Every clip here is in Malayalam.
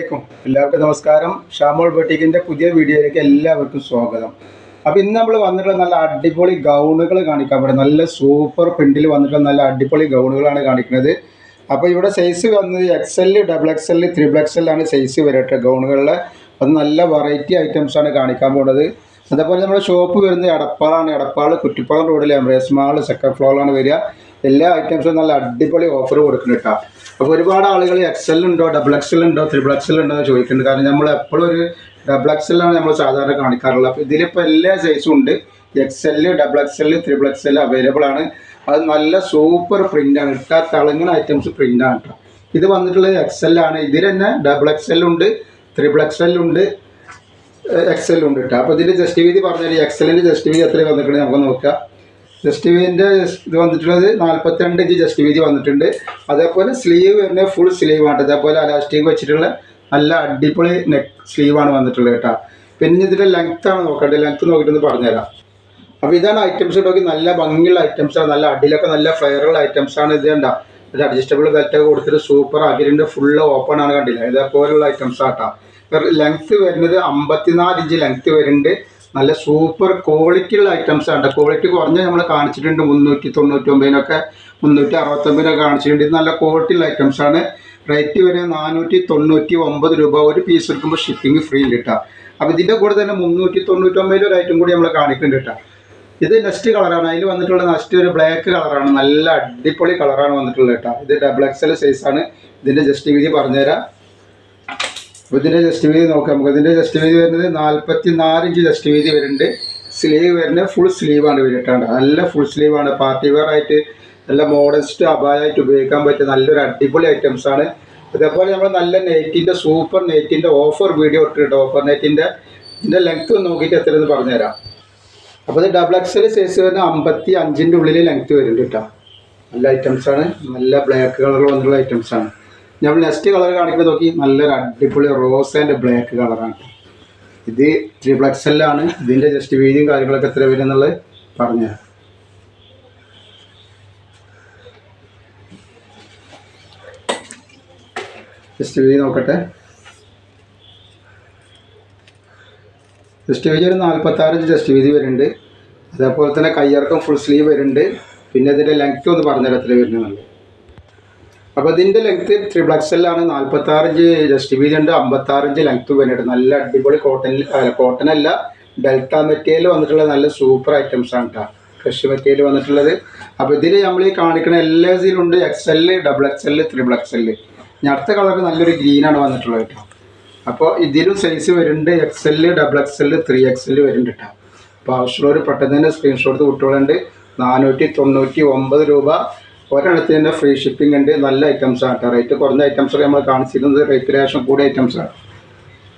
എല്ലാവർക്കും നമസ്കാരം. ഷാമോൾ ബൊട്ടിക്കിന്റെ പുതിയ വീഡിയോയിലേക്ക് എല്ലാവർക്കും സ്വാഗതം. അപ്പോൾ ഇന്ന് നമ്മൾ വന്നിട്ടുള്ള നല്ല അടിപൊളി ഗൗണുകൾ കാണിക്കാൻ പറ്റും നല്ല സൂപ്പർ പ്രിന്റിൽ വന്നിട്ടുള്ള നല്ല അടിപൊളി ഗൗണുകളാണ് കാണിക്കുന്നത്. അപ്പോൾ ഇവിടെ സൈസ് വന്നത് X L double X L triple X L ആണ് സൈസ് വരട്ടെ ഗൗണുകളിലെ. അത് നല്ല വെറൈറ്റി ഐറ്റംസ് ആണ് കാണിക്കാൻ പോകുന്നത് അതേപോലെ നമ്മുടെ ഷോപ്പ് വരുന്നത് എടപ്പാളാണ്. എടപ്പാൾ കുറ്റിപ്പാളം റോഡിൽ എംബ്രേസ് മാൾ സെക്കൻഡ് ഫ്ലോറിലാണ് വരിക. എല്ലാ ഐറ്റംസും നല്ല അടിപൊളി ഓഫർ കൊടുക്കുന്നുണ്ട് കേട്ടോ അപ്പോൾ ഒരുപാട് ആളുകൾ എക്സ് എൽ ഉണ്ടോ ഡബിൾ എക്സ് എൽ ഉണ്ടോ ത്രിബിൾ എക്സ് എൽ ഉണ്ടോ എന്ന് ചോദിക്കുന്നുണ്ട് കാരണം നമ്മൾ എപ്പോഴും ഒരു ഡബിൾ എക്സ് എൽ ആണ് നമ്മൾ സാധാരണ കാണിക്കാറുള്ളത് അപ്പോൾ ഇതിലിപ്പോൾ എല്ലാ സൈസും ഉണ്ട് X L double X L triple X L available ആണ് അത് നല്ല സൂപ്പർ പ്രിന്റാണ് ഇട്ടാ തിളങ്ങുന്ന ഐറ്റംസ് പ്രിന്റാണ് കേട്ടോ ഇത് വന്നിട്ടുള്ളത് എക്സ് എൽ ആണ് ഇതിൽ തന്നെ ഡബിൾ എക്സ് ഉണ്ട് ത്രിബിൾ എക്സ് എക്സ് എൽ ഉണ്ട് കേട്ടോ അപ്പോൾ ഇതിന്റെ ജസ്റ്റ് വീതി പറഞ്ഞാൽ എക്സലിന്റെ ജസ്റ്റ് വീതി എത്ര വന്നിട്ടുണ്ട് നമുക്ക് നോക്കാം ജസ്റ്റ് വീതിന്റെ ഇത് വന്നിട്ടുള്ളത് നാൽപ്പത്തിരണ്ട് ഇഞ്ച് ജസ്റ്റ് വീതി വന്നിട്ടുണ്ട്. അതേപോലെ സ്ലീവ് വരുന്നത് ഫുൾ സ്ലീവ് ആണ്. അതേപോലെ അലാസ്റ്റിക് വെച്ചിട്ടുള്ള നല്ല അടിപൊളി നെക്ക് സ്ലീവാണ് വന്നിട്ടുള്ളത് കേട്ടോ. പിന്നെ ഇതിന്റെ ലെങ്ത് ആണ് നോക്കേണ്ടത്. ലെങ്ത് നോക്കിയിട്ടൊന്ന് പറഞ്ഞുതരാം. അപ്പോൾ ഇതാണ് ഐറ്റംസ് നോക്കി നല്ല ഭംഗിയുള്ള ഐറ്റംസ് ആണ്. നല്ല അടിയിലൊക്കെ നല്ല ഫ്ലെയറുള്ള ഐറ്റംസ് ആണ് ഇത് കണ്ട. ഒരു അഡ്ജസ്റ്റബിൾ ബെൽറ്റൊക്കെ കൊടുത്തിട്ട് സൂപ്പർ അകിരിന്റെ ഫുള്ള് ഓപ്പൺ ആണ് കണ്ടില്ല. ഇതേപോലുള്ള ഐറ്റംസ് ആട്ടാ ലെങ്ത് വരുന്നത് അമ്പത്തിനാല് ഇഞ്ച് ലെങ്ത് വരുന്നുണ്ട്. നല്ല സൂപ്പർ ക്വാളിറ്റി ഉള്ള ഐറ്റംസ് ആണ്. ക്വാളിറ്റി കുറഞ്ഞ നമ്മൾ കാണിച്ചിട്ടുണ്ട് മുന്നൂറ്റി തൊണ്ണൂറ്റി ഒമ്പതിനൊക്കെ മുന്നൂറ്റി അറുപത്തൊമ്പതിനൊക്കെ കാണിച്ചിട്ടുണ്ട്. നല്ല ക്വാളിറ്റി ഉള്ള ഐറ്റംസ് ആണ്. റേറ്റ് വരെ നാനൂറ്റി തൊണ്ണൂറ്റി ഒമ്പത് രൂപ. ഒരു പീസ് എടുക്കുമ്പോൾ ഷിപ്പിംഗ് ഫ്രീ കേട്ടോ അപ്പോൾ ഇതിന്റെ കൂടെ തന്നെ മുന്നൂറ്റി തൊണ്ണൂറ്റൊമ്പതിൽ ഒരു ഐറ്റം കൂടി നമ്മൾ കാണിക്കുന്നുണ്ട് കേട്ടോ ഇത് നെക്സ്റ്റ് കളറാണ് അതിൽ വന്നിട്ടുള്ള നെക്സ്റ്റ് ഒരു ബ്ലാക്ക് കളറാണ് നല്ല അടിപൊളി കളറാണ് വന്നിട്ടുള്ളത് കേട്ടോ ഇത് ഡബിൾ എക്സൽ സൈസാണ് ഇതിന്റെ ജസ്റ്റ് വീതി പറഞ്ഞുതരാം. അപ്പോൾ ഇതിന്റെ ജസ്റ്റ് വീതി നോക്കാം. നമുക്ക് ഇതിന്റെ ജസ്റ്റ് വീതി വരുന്നത് നാൽപ്പത്തി നാല് ഇഞ്ച് ജസ്റ്റ് വീതി വരുന്നുണ്ട്. സ്ലീവ് വരുന്നത് ഫുൾ സ്ലീവാണ് വരിട്ടാണ് നല്ല ഫുൾ സ്ലീവാണ് പാർട്ടി വെയർ ആയിട്ട് നല്ല മോഡസ്റ്റ് അപായമായിട്ട് ഉപയോഗിക്കാൻ പറ്റിയ നല്ലൊരു അടിപൊളി ഐറ്റംസ് ആണ്. ഇതേപോലെ നമ്മൾ നല്ല നെറ്റിന്റെ സൂപ്പർ നെറ്റിന്റെ ഓഫർ വീഡിയോ ഇട്ടിട്ടുണ്ട്. ഓഫർ നെറ്റിന്റെ ഇതിന്റെ ലെങ്ത് നോക്കിയിട്ട് എത്ര എത്രയെന്ന് പറഞ്ഞുതരാം. അപ്പോൾ ഇത് ഡബിൾ എക്സൽ സൈസ് വരുന്ന അമ്പത്തി അഞ്ചിന്റെ ഉള്ളിൽ ലെങ്ത് വരുന്നുണ്ട് കേട്ടോ. നല്ല ഐറ്റംസ് ആണ്. നല്ല ബ്ലാക്ക് കളർ ഐറ്റംസ് ആണ്. നമ്മൾ നെക്സ്റ്റ് കളർ കാണിക്കുമ്പോൾ നോക്കി നല്ലൊരു അടിപൊളി റോസ് ആൻഡ് ബ്ലാക്ക് കളറാണ് ഇത് ആണ്. ഇതിന്റെ ജസ്റ്റ് വീതിയും കാര്യങ്ങളൊക്കെ എത്ര വരും എന്നുള്ളത് പറഞ്ഞു ജസ്റ്റ് വീതി നോക്കട്ടെ. ജസ്റ്റ് വീതി ഒരു നാൽപ്പത്താറ് ഇഞ്ച് ജസ്റ്റ് വീതി വരുന്നുണ്ട്. അതേപോലെ തന്നെ കയ്യിറക്കം ഫുൾ സ്ലീവ് വരുന്നുണ്ട്. പിന്നെ ഇതിന്റെ ലെങ്ത് ഒന്ന് പറഞ്ഞുതരാം എത്ര വരുന്നുള്ളത് അപ്പോൾ ഇതിന്റെ ലെങ്ത് ത്രിബിൾ എക്സലാണ് നാൽപ്പത്താറ് ഇഞ്ച് ജസ്റ്റ് വീതി ഉണ്ട്. അമ്പത്താറ് ഇഞ്ച് ലെങ്ത് വരുന്നുണ്ട് നല്ല അടിപൊളി കോട്ടൺ കോട്ടൺ അല്ല ഡെൽറ്റ മെറ്റീരിയൽ വന്നിട്ടുള്ള നല്ല സൂപ്പർ ഐറ്റംസ് ആണ് കേട്ടോ ഫ്രഷ് മെറ്റീരിയൽ വന്നിട്ടുള്ളത്. അപ്പോൾ ഇതിൽ നമ്മൾ ഈ കാണിക്കുന്ന എല്ലാ ഇതിലുണ്ട് X L double X L triple X L അടുത്ത കളർ നല്ലൊരു ഗ്രീനാണ് വന്നിട്ടുള്ളത് കേട്ടോ അപ്പോൾ ഇതിലും സൈസ് വരുന്നുണ്ട്. X L double X L three X L വരുന്നുണ്ട് കേട്ടോ അപ്പോൾ ആവശ്യമുള്ളവർ പെട്ടെന്ന് തന്നെ സ്ക്രീൻഷോട്ട് വിട്ടുകളുണ്ട് നാനൂറ്റി തൊണ്ണൂറ്റി ഒമ്പത് രൂപ ഒരെണ്ണത്തിന് തന്നെ ഫ്രീ ഷിപ്പിംഗ് ഉണ്ട്. നല്ല ഐറ്റംസ് ആണ് കേട്ടോ റേറ്റ് കുറഞ്ഞ ഐറ്റംസ് ഒക്കെ നമ്മൾ കാണിച്ചിരുന്നത് റേറ്റ് കൂടിയ ഐറ്റംസ് ആണ്.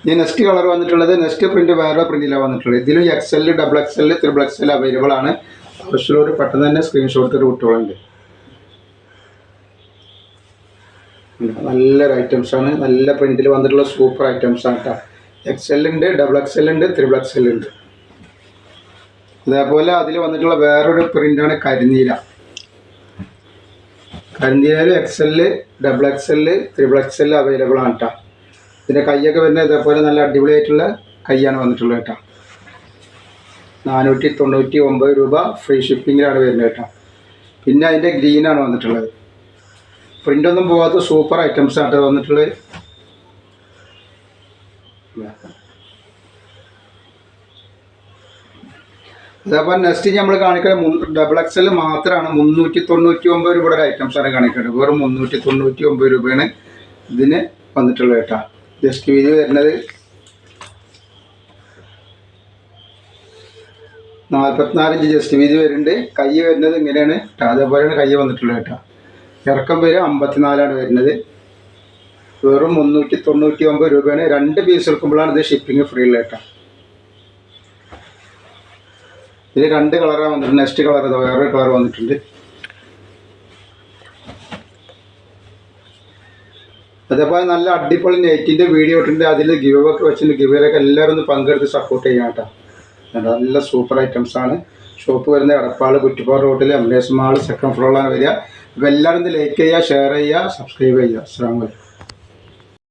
ഇനി നെക്സ്റ്റ് കളർ വന്നിട്ടുള്ളത് നെക്സ്റ്റ് പ്രിന്റ് വേറെ പ്രിന്റിലാണ് വന്നിട്ടുള്ളത്. ഇതിലും X L double X L triple X L available ആണ്. ആവശ്യമുള്ളവർ പെട്ടെന്ന് തന്നെ സ്ക്രീൻഷോട്ട് കുട്ടികളുണ്ട് നല്ലൊരു ഐറ്റംസ് ആണ്. നല്ല പ്രിന്റിൽ വന്നിട്ടുള്ള സൂപ്പർ ഐറ്റംസ് ആണ് കേട്ടോ എക്സ് എൽ ഉണ്ട് ഡബിൾ എക്സ് എൽ ഉണ്ട് ത്രിബിൾ എക്സ് എൽ ഉണ്ട്. അതേപോലെ അതിൽ വന്നിട്ടുള്ള വേറൊരു പ്രിന്റാണ് കരിനീല. കരിനീലയിൽ X L double X L triple X L available ആണ് കേട്ടോ ഇതിന്റെ കൈയൊക്കെ വരുന്നത് ഇതേപോലെ നല്ല അടിപൊളിയായിട്ടുള്ള കൈയാണ് വന്നിട്ടുള്ളത് കേട്ടോ നാനൂറ്റി തൊണ്ണൂറ്റി ഒമ്പത് രൂപ ഫ്രീ ഷിപ്പിങ്ങിലാണ് വരുന്നത് കേട്ടോ പിന്നെ അതിന്റെ ഗ്രീനാണ് വന്നിട്ടുള്ളത്. പ്രിന്റൊന്നും പോകാത്ത സൂപ്പർ ഐറ്റംസ് ആണ് വന്നിട്ടുള്ളത്. അതേപോലെ നെക്സ്റ്റ് നമ്മൾ കാണിക്കുന്നത് ഡബിൾ എക്സൽ മാത്രമാണ് മുന്നൂറ്റി തൊണ്ണൂറ്റി ഒമ്പത് രൂപയുടെ ഐറ്റംസ് ആണ് കാണിക്കുന്നത് വെറും മുന്നൂറ്റി തൊണ്ണൂറ്റി ഒമ്പത് രൂപയാണ് ഇതിന് വന്നിട്ടുള്ളത് കേട്ടോ. ജസ്റ്റ് വീതി വരുന്നത് നാൽപ്പത്തിനാലിഞ്ച് ജസ്റ്റ് വീതി വരുന്നുണ്ട്. കൈ വരുന്നത് ഇങ്ങനെയാണ് കേട്ടോ. അതേപോലെയാണ് കൈ വന്നിട്ടുള്ളത് കേട്ടോ. ഇറക്കം വരെ അമ്പത്തിനാലാണ് വരുന്നത്. വെറും മുന്നൂറ്റി തൊണ്ണൂറ്റി ഒമ്പത് രൂപയാണ്. രണ്ട് പീസ് എടുക്കുമ്പോഴാണ് ഇത് ഷിപ്പിംഗ് ഫ്രീ ഉള്ളത് കേട്ടോ. ഇതിൽ രണ്ട് കളറാണ് വന്നിട്ടുണ്ട് നെക്സ്റ്റ് കളർ വേറൊരു കളർ വന്നിട്ടുണ്ട്. അതേപോലെ നല്ല അടിപൊളി നെറ്റിന്റെ വീഡിയോ ഇട്ടിട്ടുണ്ട്. അതിൽ ഗിവ് ഒക്കെ വെച്ചിട്ടുണ്ട്. ഗിവിലൊക്കെ എല്ലാവരും ഒന്ന് പങ്കെടുത്ത് സപ്പോർട്ട് ചെയ്യാം കേട്ടോ. നല്ല സൂപ്പർ ഐറ്റംസ് ആണ്. ഷോപ്പ് വരുന്ന എടപ്പാൾ കുറ്റിപ്പാറ റോഡിൽ എം എസ് മാൾ സെക്കൻഡ് ഫ്ലോറിലാണ് വരിക. അപ്പോൾ എല്ലാവരും ഇത് ലൈക്ക് ചെയ്യുക ഷെയർ ചെയ്യുക സബ്സ്ക്രൈബ് ചെയ്യുക. അസ്സാം വലൈക്കും